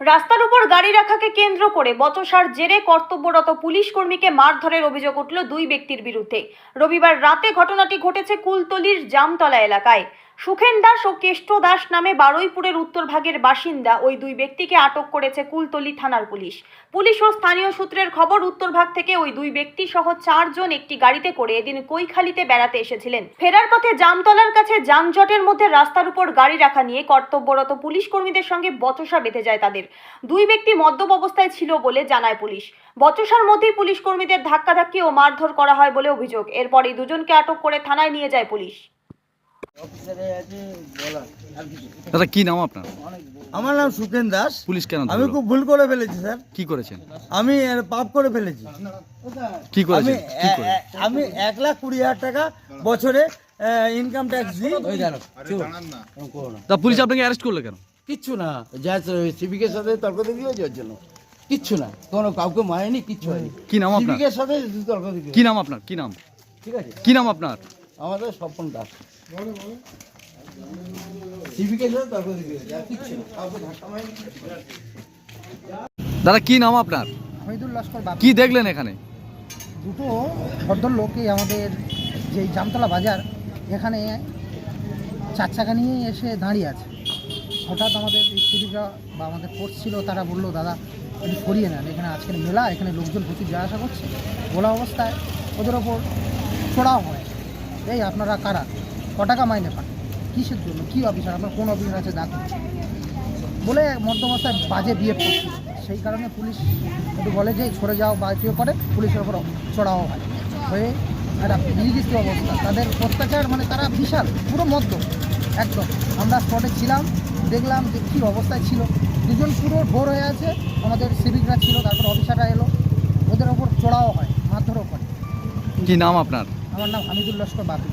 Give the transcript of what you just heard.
রাস্তার উপর গাড়ি রাখাকে কেন্দ্র করে বচসার জেরে কর্তব্যরত পুলিশ কর্মীকে মারধরের অভিযোগ উঠল দুই ব্যক্তির বিরুদ্ধে। রবিবার রাতে ঘটনাটি ঘটেছে কুলতলির জামতলা এলাকায়। সুখেন দাস ও কেষ্ট দাস নামে বারুইপুরের উত্তর ভাগের বাসিন্দা ওই দুই ব্যক্তিকে আটক করেছে কুলতলি থানার পুলিশ। পুলিশ ও স্থানীয় সূত্রের খবর উত্তরভাগ থেকে ওই দুই ব্যক্তি সহ চারজন একটি গাড়িতে করে এদিন কৈখালিতে বেড়াতে এসেছিলেন। ফেরার পথে জামতলার কাছে যানজটের মধ্যে রাস্তার উপর গাড়ি রাখা নিয়ে কর্তব্যরত পুলিশ কর্মীদের সঙ্গে বচসা বেঁধে যায় তাদের। দুই ব্যক্তি মদ্যপ অবস্থায় ছিল বলে জানায় পুলিশ। বচসার মধ্যেই পুলিশ কর্মীদের ধাক্কাধাক্কি ও মারধর করা হয় বলে অভিযোগ। এরপর এই দুজনকে আটক করে থানায় নিয়ে যায় পুলিশ। দাদা কি নাম আপনার? আমার নাম সুকেন দাস। পুলিশ কেন আমি খুব ভুল করে ফেলেছি স্যার। কি করেছেন? আমি পাপ করে ফেলেছি। কি আমি করেছেন? আমি এক লাখ কুড়ি হাজার টাকা বছরে ইনকাম ট্যাক্স দিই। তা পুলিশ আপনাকে অ্যারেস্ট করল কেন? কিচ্ছু না। যা সিভিকের সাথে তর্ক হয়েছে ওর জন্য। কিচ্ছু না। কোনো কাউকে মারেনি কিচ্ছু হয়নি। কি নাম আপনার? সিভিকের সাথে তর্ক দেখি কি নাম আপনার? কি নাম? ঠিক আছে? কি নাম আপনার? আমাদের স্বপন দাস। দাদা কি নাম আপনার? হামিদুল লস্কর বাপ কি দেখলেন এখানে? দুটো ভদ্রলোক আমাদের যে জামতলা বাজার এখানে চার চাকা নিয়ে এসে দাঁড়িয়ে আছে। হঠাৎ আমাদের সিভিকরা বা আমাদের কোর্স ছিল তারা বলল দাদা একটু সরিয়ে নেন। এখানে আজকের মেলা এখানে লোকজন প্রচুর যাওয়া আসা করছে। বলা অবস্থায় ওদের ওপর চড়াও হয়। এই আপনারা কারা? ক টাকা মাইনে পান? কিসের জন্য? কী অফিসার? আপনার কোন অফিসার আছে? দেখুন বলে মধ্যবস্থায় বাজে বিয়ে করছিল সেই কারণে পুলিশ একটু বলে যে, সরে যাও বা এটিও করে, পুলিশের ওপর চড়াও হয়। হয়ে একটা নির্দিষ্ট অবস্থা। তাদের অত্যাচার মানে তারা বিশাল, পুরো মদ্য একদম। আমরা স্পটে ছিলাম, দেখলাম যে কী অবস্থায় ছিল। দুজন পুরো ভোর হয়ে আছে, আমাদের সিভিকরা ছিল, তারপর অফিসাররা এলো। ওদের ওপর চড়াও হয়, মারধরও করে। কি নাম আপনার? আমার নাম হামিদুল লস্কর বাপি